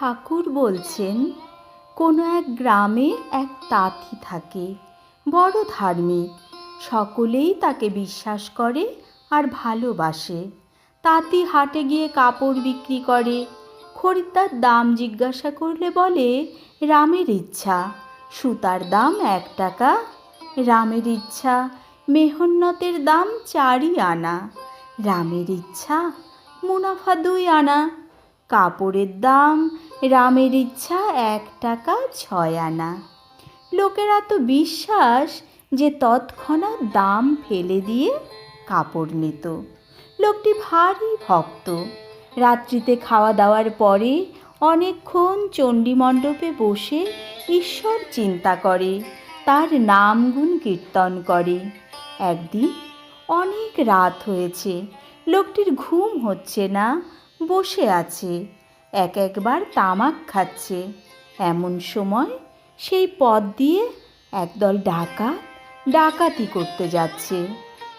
ঠাকুর বলছেন, কোনো এক গ্রামে এক তাঁতি থাকে, বড় ধার্মিক। সকলেই তাকে বিশ্বাস করে আর ভালোবাসে। তাঁতি হাটে গিয়ে কাপড় বিক্রি করে, খরিদ্দার দাম জিজ্ঞাসা করলে বলে, রামের ইচ্ছা। সুতার দাম এক টাকা। রামের ইচ্ছা, মেহন্নতের দাম চারই আনা। রামের ইচ্ছা, মুনাফা দুই আনা। কাপড়ের দাম, রামের ইচ্ছা এক টাকা ছয় আনা। লোকেরা তো বিশ্বাস যে তৎক্ষণাৎ দাম ফেলে দিয়ে কাপড় নিত। লোকটি ভারী ভক্ত। রাত্রিতে খাওয়া দাওয়ার পরে অনেকক্ষণ চণ্ডী মণ্ডপে বসে ঈশ্বর চিন্তা করে, তার নাম গুণ কীর্তন করে। একদিন অনেক রাত হয়েছে, লোকটির ঘুম হচ্ছে না বসে আছে। এক একবার তামাক খাচ্ছে। এমন সময় সেই পথ দিয়ে একদল ডাকাত ডাকাতি করতে যাচ্ছে।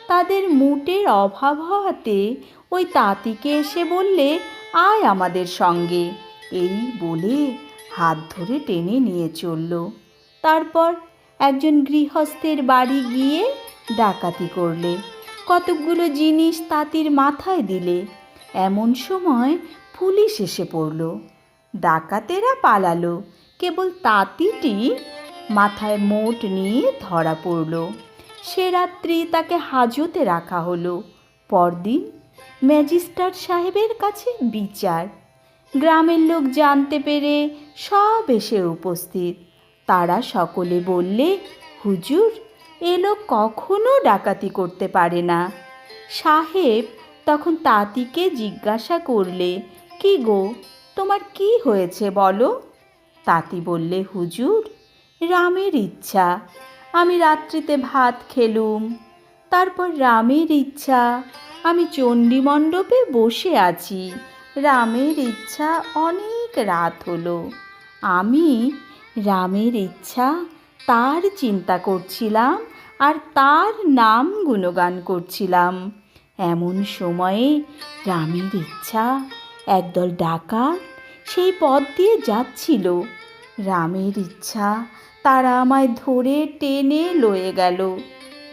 তাদের মুটের অভাব হওয়াতে ওই তাঁতিকে এসে বললে, আয় আমাদের সঙ্গে। এই বলে হাত ধরে টেনে নিয়ে চলল। তারপর একজন গৃহস্থের বাড়ি গিয়ে ডাকাতি করলে। কতকগুলো জিনিস তাঁতির মাথায় দিলে। এমন সময় পুলিশ এসে পড়ল। ডাকাতেরা পালালো। কেবল তাঁতিটি মাথায় মোট নিয়ে ধরা পড়ল। সে রাত্রি তাকে হাজতে রাখা হলো। পরদিন ম্যাজিস্ট্রেট সাহেবের কাছে বিচার। গ্রামের লোক জানতে পেরে সব এসে উপস্থিত। তারা সকলে বললে, হুজুর, এ লোক কখনো ডাকাতি করতে পারে না। সাহেব তখন তাঁতিকে জিজ্ঞাসা করলে, কি গো, তোমার কি হয়েছে বলো? তাঁতি বললে, হুজুর, রামের ইচ্ছা। আমি রাত্রিতে ভাত খেলুম। তারপর রামের ইচ্ছা। আমি চণ্ডী মণ্ডপে বসে আছি। রামের ইচ্ছা অনেক রাত হলো। আমি রামের ইচ্ছা তার চিন্তা করছিলাম আর তার নাম গুণগান করছিলাম। এমন সময়ে রামের ইচ্ছা, একদল ডাকাত সেই পথ দিয়ে যাচ্ছিল। রামের ইচ্ছা তারা আমায় ধরে টেনে লয়ে গেল।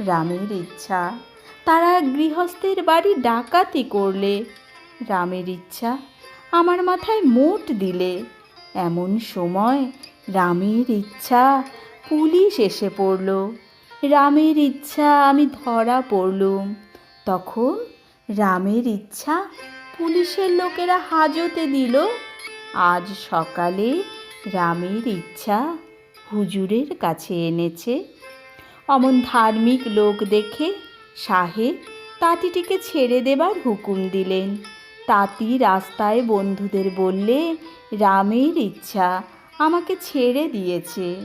রামের ইচ্ছা তারা গৃহস্থের বাড়ি ডাকাতি করলে। রামের ইচ্ছা আমার মাথায় মোট দিলে। এমন সময় রামের ইচ্ছা পুলিশ এসে পড়ল। রামের ইচ্ছা আমি ধরা পড়লুম। তখন রামের ইচ্ছা পুলিশের লোকেরা হাজতে দিল। আজ সকালে রামের ইচ্ছা হুজুরের কাছে এনেছে। অমন ধার্মিক লোক দেখে সাহেব তাঁতিটিকে ছেড়ে দেবার হুকুম দিলেন। তাঁতি রাস্তায় বন্ধুদের বললে, রামের ইচ্ছা আমাকে ছেড়ে দিয়েছে।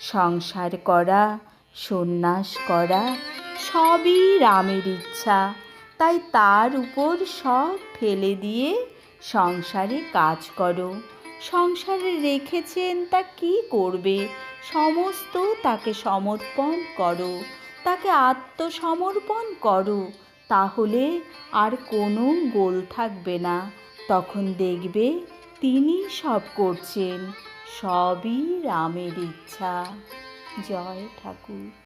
সংসার করা সন্ন্যাস করা সবই রামের ইচ্ছা। তাই তার উপর সব ফেলে দিয়ে সংসারে কাজ করো। সংসারে রেখেছেন তা কি করবে? সমস্ত তাকে সমর্পণ করো। তাকে আত্মসমর্পণ করো। তাহলে আর কোনো গোল থাকবে না। তখন দেখবে তিনি সব করছেন। সবই রামের ইচ্ছা। জয় ঠাকুর।